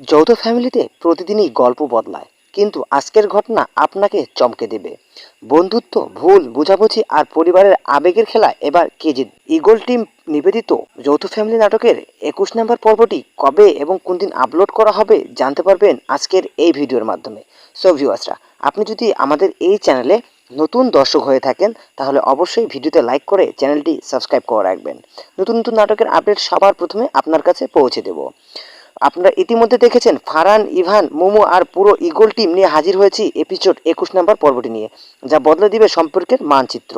যৌথ ফ্যামিলিতে প্রতিদিনই গল্প বদলায়, কিন্তু আজকের ঘটনা আপনাকে চমকে দেবে। বন্ধুত্ব, ভুল, বোঝাবুঝি আর পরিবারের আবেগের খেলা এবার কে জিত ইগল টিম নিবেদিত যৌথ ফ্যামিলি নাটকের একুশ নম্বর পর্বটি কবে এবং কোন দিন আপলোড করা হবে জানতে পারবেন আজকের এই ভিডিওর মাধ্যমে। সো ভিউয়ার্সরা আপনি যদি আমাদের এই চ্যানেলে নতুন দর্শক হয়ে থাকেন, তাহলে অবশ্যই ভিডিওতে লাইক করে চ্যানেলটি সাবস্ক্রাইব করে রাখবেন। নতুন নতুন নাটকের আপডেট সবার প্রথমে আপনার কাছে পৌঁছে দেব। আপনারা ইতিমধ্যে দেখেছেন ফারান ইভান, মোমো আর পুরো ইগল টিম নিয়ে হাজির হয়েছি এপিসোড একুশ নম্বর পর্বটি নিয়ে, যা বদলে দিবে সম্পর্কের মানচিত্র।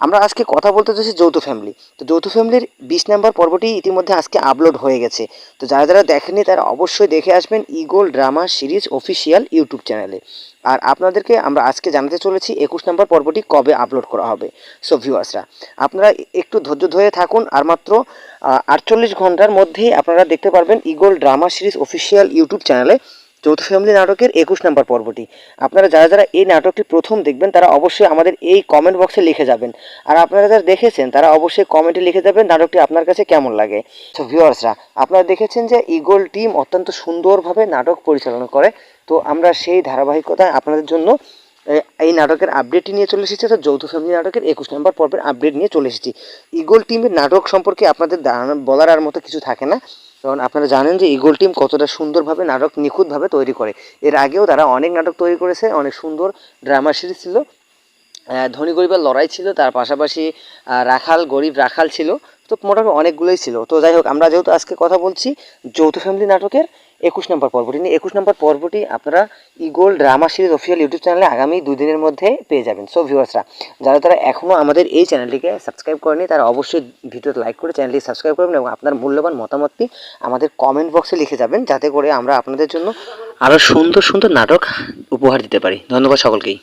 আমরা আজকে কথা বলতে চাইছি যৌথ ফ্যামিলি তো যৌথ ফ্যামিলির বিশ নম্বর পর্বটি ইতিমধ্যে আজকে আপলোড হয়ে গেছে। তো যারা যারা দেখেনি তারা অবশ্যই দেখে আসবেন Eagle drama series official YouTube চ্যানেলে আর আপনাদেরকে আমরা আজকে জানাতে চলেছি একুশ নম্বর পর্বটি কবে আপলোড করা হবে। সো ভিউয়ার্সরা আপনারা একটু ধৈর্য ধরে থাকুন। আর মাত্র আটচল্লিশ ঘণ্টার মধ্যেই আপনারা দেখতে পারবেন Eagle drama series official YouTube চ্যানেলে যৌথ ফ্যামিলি নাটকের একুশ নম্বর পর্বটি। আপনারা যারা যারা এই নাটকটি প্রথম দেখবেন, তারা অবশ্যই আমাদের এই কমেন্ট বক্সে লিখে যাবেন। আর আপনারা যারা দেখেছেন, তারা অবশ্যই কমেন্টে লিখে যাবেন নাটকটি আপনার কাছে কেমন লাগে। তো ভিউয়ার্সরা আপনারা দেখেছেন যে ইগল টিম অত্যন্ত সুন্দরভাবে নাটক পরিচালনা করে। তো আমরা সেই ধারাবাহিকতায় আপনাদের জন্য এই নাটকের আপডেটটি নিয়ে চলে এসেছি। তো যৌথ ফ্যামিলি নাটকের একুশ নম্বর পর্বের আপডেট নিয়ে চলে এসেছি। ইগল টিমের নাটক সম্পর্কে আপনাদের বলার আর মতো কিছু থাকে না। কারণ আপনারা জানেন যে ইগল টিম কতটা সুন্দরভাবে নাটক নিখুঁতভাবে তৈরি করে। এর আগেও তারা অনেক নাটক তৈরি করেছে, অনেক সুন্দর ড্রামা সিরিজ ছিল। ধনী গরিবের লড়াই ছিল, তার পাশাপাশি রাখাল গরিব রাখাল ছিল। তো মোটামুটি অনেকগুলোই ছিল। তো যাই হোক, আমরা যেহেতু আজকে কথা বলছি যৌথ ফ্যামিলি নাটকের একুশ নম্বর পর্বটি নিয়ে, একুশ নম্বর পর্বটি আপনারা Eagle drama series official YouTube চ্যানেলে আগামী দুই দিনের মধ্যে পেয়ে যাবেন। সো ভিউয়ার্সরা যারা তারা এখনও আমাদের এই চ্যানেলটিকে সাবস্ক্রাইব করেনি তারা অবশ্যই ভিডিওতে লাইক করে চ্যানেলটি সাবস্ক্রাইব করবেন এবং আপনার মূল্যবান মতামতটি আমাদের কমেন্ট বক্সে লিখে যাবেন, যাতে করে আমরা আপনাদের জন্য আরও সুন্দর সুন্দর নাটক উপহার দিতে পারি। ধন্যবাদ সকলকেই।